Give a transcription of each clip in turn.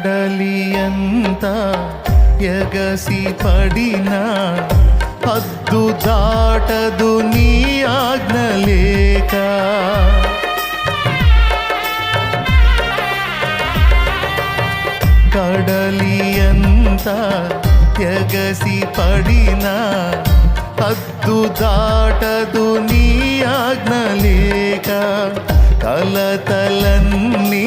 కడలియంత ఎగసి పడిన హద్దు దాటదు నీ ఆజ్ఞలేక కడలియంత ఎగసి పడిన హద్దు దాటదు నీ ఆజ్ఞలేక కలతలన్నీ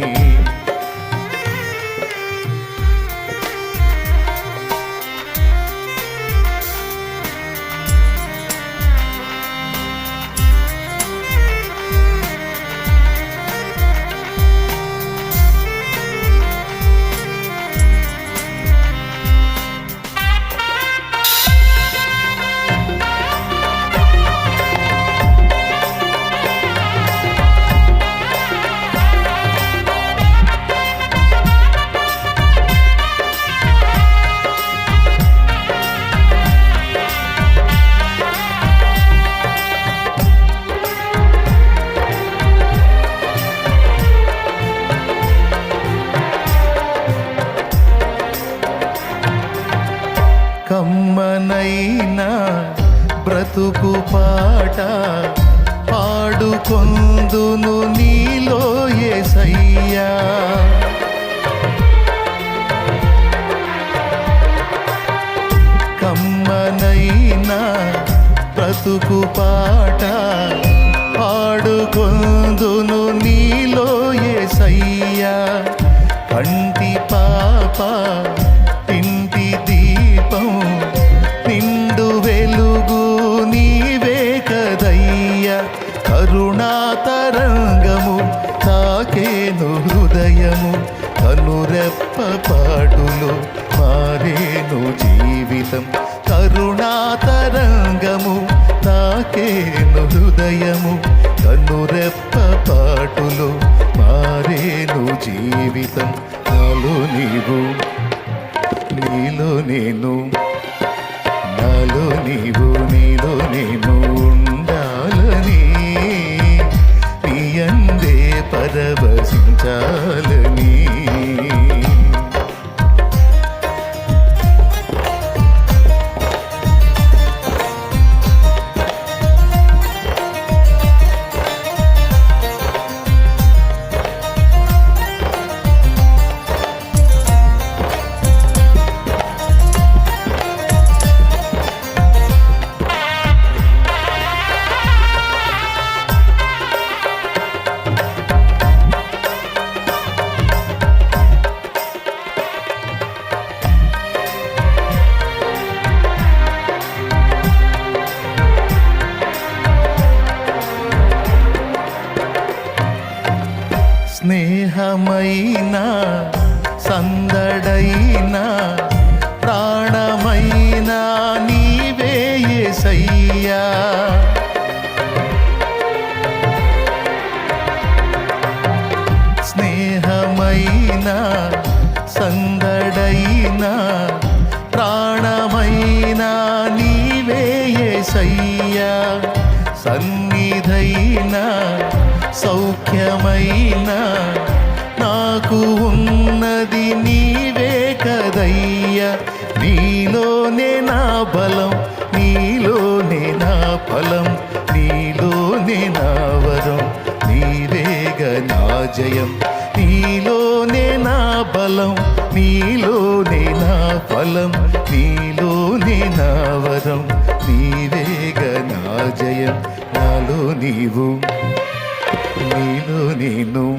బ్రతుకు పాట పాడుకొందును నీలో ఏసయ్యా. కమ్మనైనా బ్రతుకు పాట పాడుకొందును నీలో ఏసయ్యా. కంటి పాప జీవితం నాలో నీవు నీలో నేను నాలో నీవు నీలో నేను సందడైన ప్రాణమైన నీవే యేసయ్యా సన్నిధైన సౌఖ్యమైన నాకు ఉన్నది నీవే కదయ్యా. నీలోనే నా బలం నీలోనే నా ఫలం నీలోనే నా వరం నీవేగ నా జయం. నీలోనే నా బలం నీలోనే నా ఫలం నీలోనే నా వరం. నీవేగ నా జయం నాలో నీవు. నీలో నేను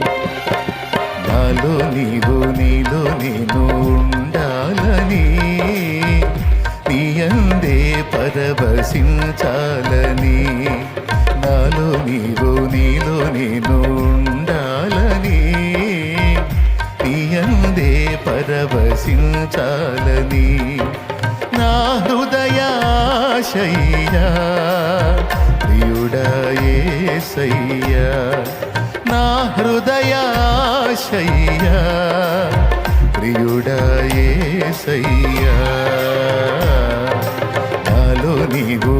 నాలో నీవు నీలో నేను ఉండాలని. నీ అందే పరవశించాలని. నాలో నీవు నీలో నేను చాలని నా హృదయాశయ్యా ప్రియుడయేసయ్యా నా హృదయాశయ్యా ప్రియుడయేసయ్యా నాలో నీవు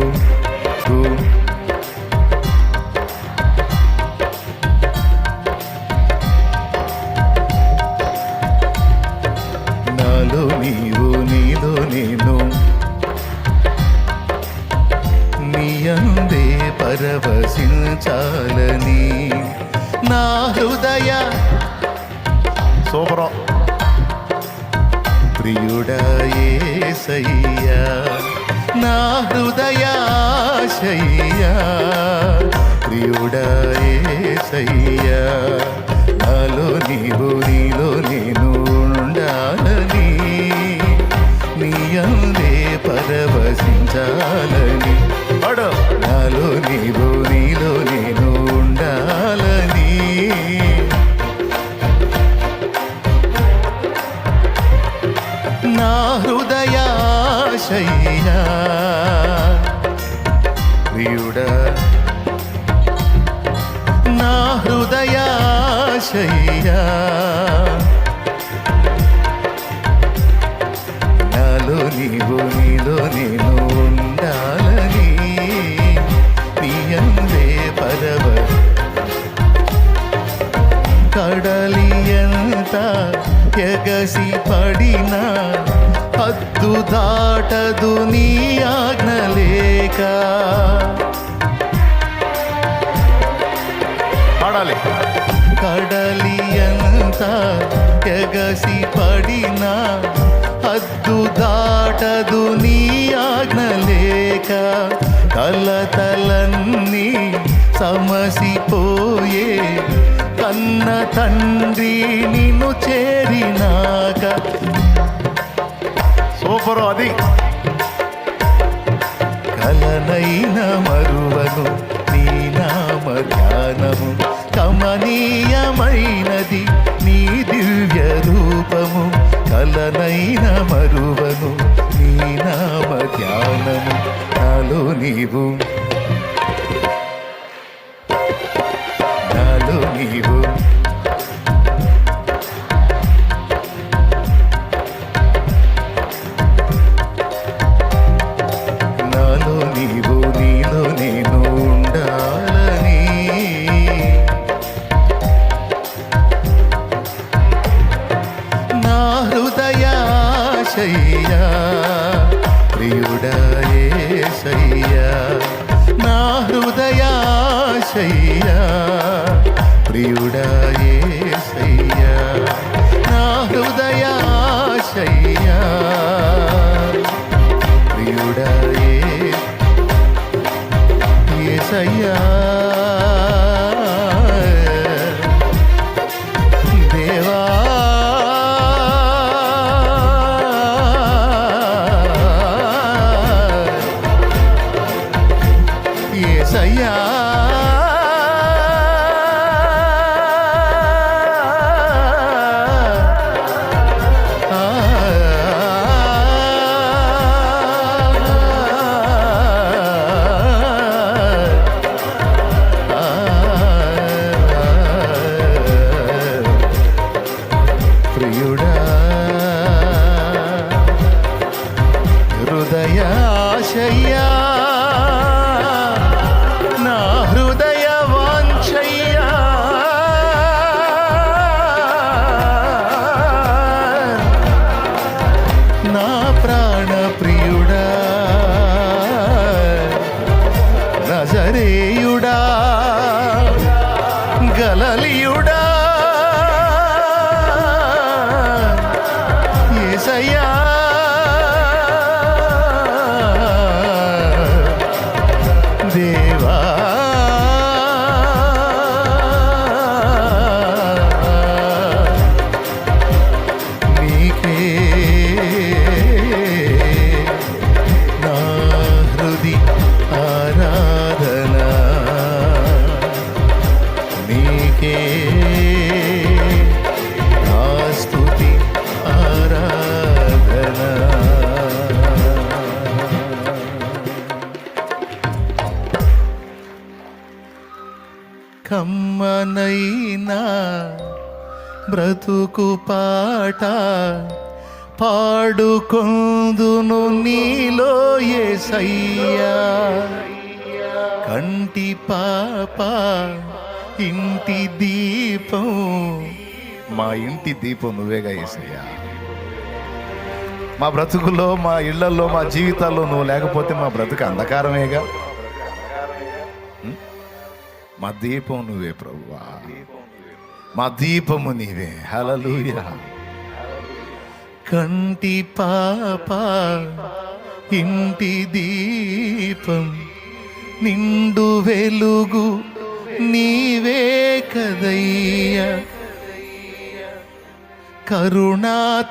హృదయ సూపరం. ప్రియుడయేసయ్యా నా హృదయాశయ్యా. ప్రియుడయేసయ్యా నాలో నీవు నీలో నేను ఉండాలని. నీ అందే పరవశించాలని. పడో. నాలో నీవు నీలో నేను ఉండాలని నీ అందే పరవ కడలి ఎంత ఎగసి పడిన హద్దు దాటదు నీ ఆజ్ఞలేక పాడాలి. కడలి ఎంత ఎగసి పడిన హద్దు దాటదు నీ ఆజ్ఞలేక కలతలన్నీ సమసిపోయే కన్న తండ్రి నిన్ను చేరినాక. సూపర్ అది. కలనైన మరువను కలనైన మరువను నీ నామ ధ్యానము నాలో నీవు. 这 బ్రతుకు పాట పాడుకొందును నీలో ఏసయ్యా. కంటి పాప ఇంటి దీపం. మా ఇంటి దీపం నువ్వేగా ఏసయ్యా. మా బ్రతుకులో మా ఇళ్ళలో మా జీవితాల్లో నువ్వు లేకపోతే మా బ్రతుకు అంధకారమేగా? మా దీపం నువ్వే ప్రభువా మా దీపము నీవే. హలలుయ కంటి పాప ఇంటి దీపం నిండు వెలుగు నీవే కదయ్యా. కరుణాతరంగము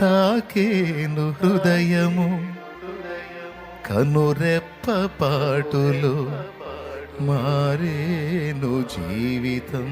తాకేను హృదయము. కనురెప్ప పాటులు మారేను జీవితం.